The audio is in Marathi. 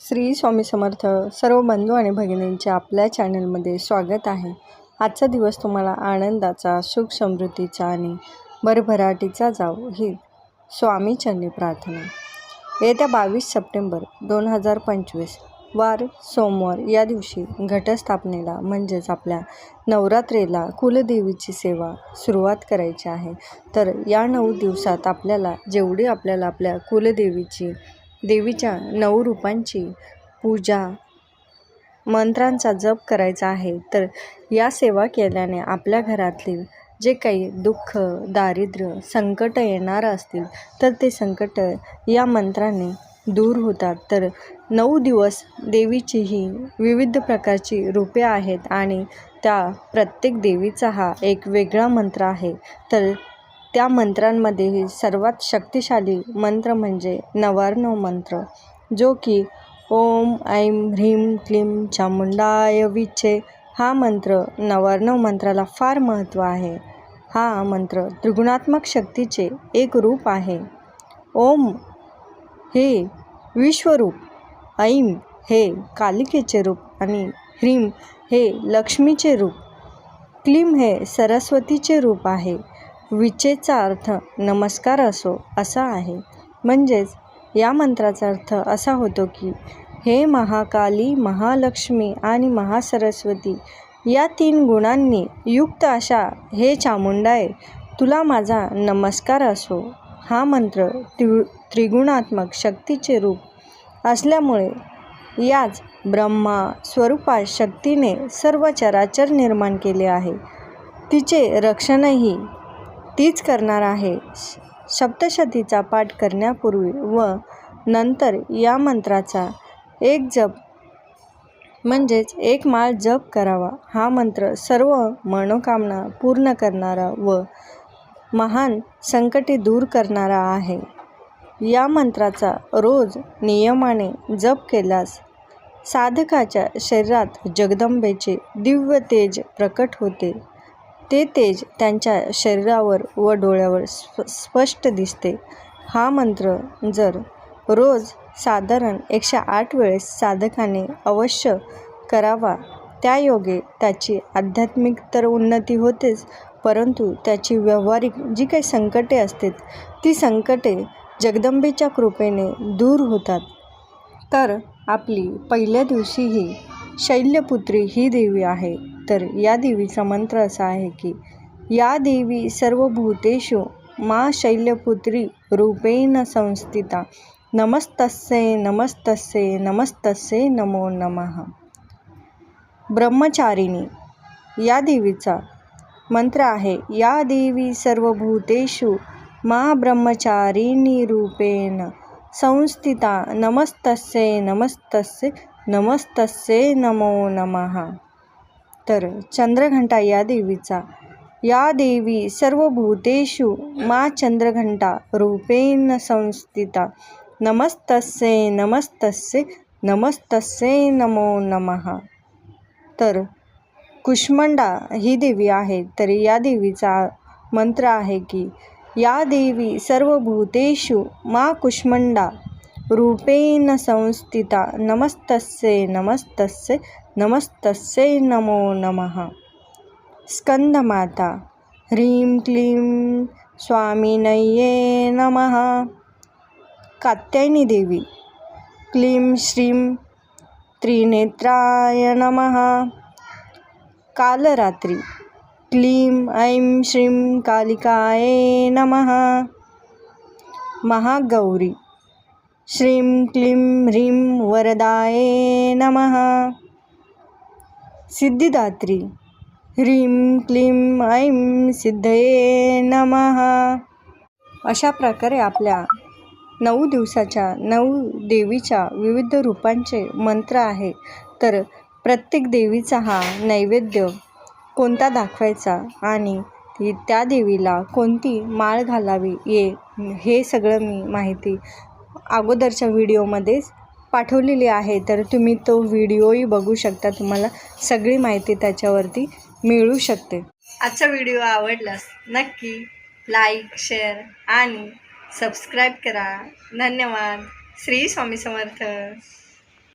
श्री स्वामी समर्थ सर्व बंधू आणि भगिनींचे आपल्या चॅनलमध्ये स्वागत आहे. आजचा दिवस तुम्हाला आनंदाचा सुख समृद्धीचा आणि भरभराटीचा जाऊ ही स्वामीचरणी प्रार्थना. येत्या बावीस सप्टेंबर दोन हजार पंचवीस वार सोमवार या दिवशी घटस्थापनेला म्हणजेच आपल्या नवरात्रीला कुलदेवीची सेवा सुरुवात करायची आहे. तर या नऊ दिवसात आपल्याला जेवढी आपल्याला आपल्या कुलदेवीची देवीच्या नऊ रूपांची पूजा मंत्रांचा जप करायचा आहे. तर या सेवा केल्याने आपल्या घरातील जे काही दुःख दारिद्र्य संकट येणार असतील तर ते संकट या मंत्राने दूर होतात. तर नऊ दिवस देवीची ही विविध प्रकारची रूपे आहेत आणि त्या प्रत्येक देवीचा हा एक वेगळा मंत्र आहे. तर त्या मंत्रांमध्येही सर्वात शक्तिशाली मंत्र म्हणजे नवार्णव मंत्र जो की ओम ऐं ह्रीं क्लीं चामुंडाय विचे. हा मंत्र नवार्णव मंत्राला फार महत्त्व आहे. हा मंत्र त्रिगुणात्मक शक्तीचे एक रूप आहे. ओम हे विश्वरूप ऐं हे कालिकेचे रूप आणि ह्रीं हे लक्ष्मीचे रूप क्लीम हे सरस्वतीचे रूप आहे. विचेचा अर्थ नमस्कार असो असा आहे. म्हणजेच या मंत्राचा अर्थ असा होतो की हे महाकाली महालक्ष्मी आणि महासरस्वती या तीन गुणांनी युक्त अशा हे चामुंडाय तुला माझा नमस्कार असो. हा मंत्र त्रि त्रिगुणात्मक शक्तीचे रूप असल्यामुळे याच ब्रह्मा स्वरूपात शक्तीने सर्व चराचर निर्माण केले आहे. तिचे रक्षणही तीच करणार आहे. सप्तशतीचा पाठ करण्यापूर्वी व नंतर या मंत्राचा एक जप म्हणजेच एक माळ जप करावा. हा मंत्र सर्व मनोकामना पूर्ण करणारा व महान संकटे दूर करणारा आहे. या मंत्राचा रोज नियमाने जप केल्यास साधकाच्या शरीरात जगदंबेचे दिव्य तेज प्रकट होते. ते तेज त्यांच्या शरीरावर व डोळ्यावर स्प स्पष्ट दिसते. हा मंत्र जर रोज साधारण एकशे आठ वेळेस साधकाने अवश्य करावा त्यायोगे त्याची आध्यात्मिक तर उन्नती होतेच परंतु त्याची व्यावहारिक जी काही संकटे असतात ती संकटे जगदंबेच्या कृपेने दूर होतात. तर आपली पहिल्या दिवशी ही शैल्यपुत्री ही देवी आहे. तर या देवीचा मंत्र असा आहे की या देवी सर्व भूतेषु मा शैल्यपुत्री रूपेण संस्थिता। नमस्तस्ये नमस्तस्ये नमस्तस्ये नमो नमः। ब्रह्मचारिणी या देवीचा मंत्र आहे या देवी सर्व भूतेषु मा ब्रह्मचारिणी रूपेण संस्थिता। नमस्तस्ये नमस्तस्ये नमस्तस्ये नमो नमः। तर चंद्रघंटा या देवीचा. या देवी सर्व भूतेषु मा चंद्रघंटा रूपेण संस्थिता. नमस्तस्ये नमस्तस्ये नमस्तस्ये नमो नमः. तर कुष्मंडा ही देवी आहे तर या देवीचा मंत्र आहे की या देवी सर्व भूतेषु मा कुष्मंडा रूपेण संस्थिता। नमस्तस्य नमस्तस्य नमस्तस्य नमो नमः। स्कन्दमाता ह्रीं क्लीं स्वामिनये नमः। कात्यायनी देवी। क्लीं श्रीं त्रिनेत्राय नमः। कालरात्री। क्लीं ऐं श्रीं कालिकायै नमः। महागौरी। श्रीं क्लीं ह्रीं वरदाये नमः। सिद्धिदात्री ह्रीं क्लीं ऐं सिद्धये नमः। अशा प्रकारे आपल्या नऊ दिवसाच्या नऊ देवीच्या विविध रूपांचे मंत्र आहे. तर प्रत्येक देवीचा हा नैवेद्य कोणता दाखवायचा आणि ती त्या देवीला कोणती माळ घालावी ये हे सगळं मी माहिती अगोदरच्या व्हिडिओमध्येच पाठवलेली आहे. तर तुम्ही तो व्हिडिओही बघू शकता. तुम्हाला सगळी माहिती त्याच्यावरती मिळू शकते. आजचा व्हिडिओ आवडलास नक्की लाईक शेअर आणि सबस्क्राईब करा. धन्यवाद. श्री स्वामी समर्थ.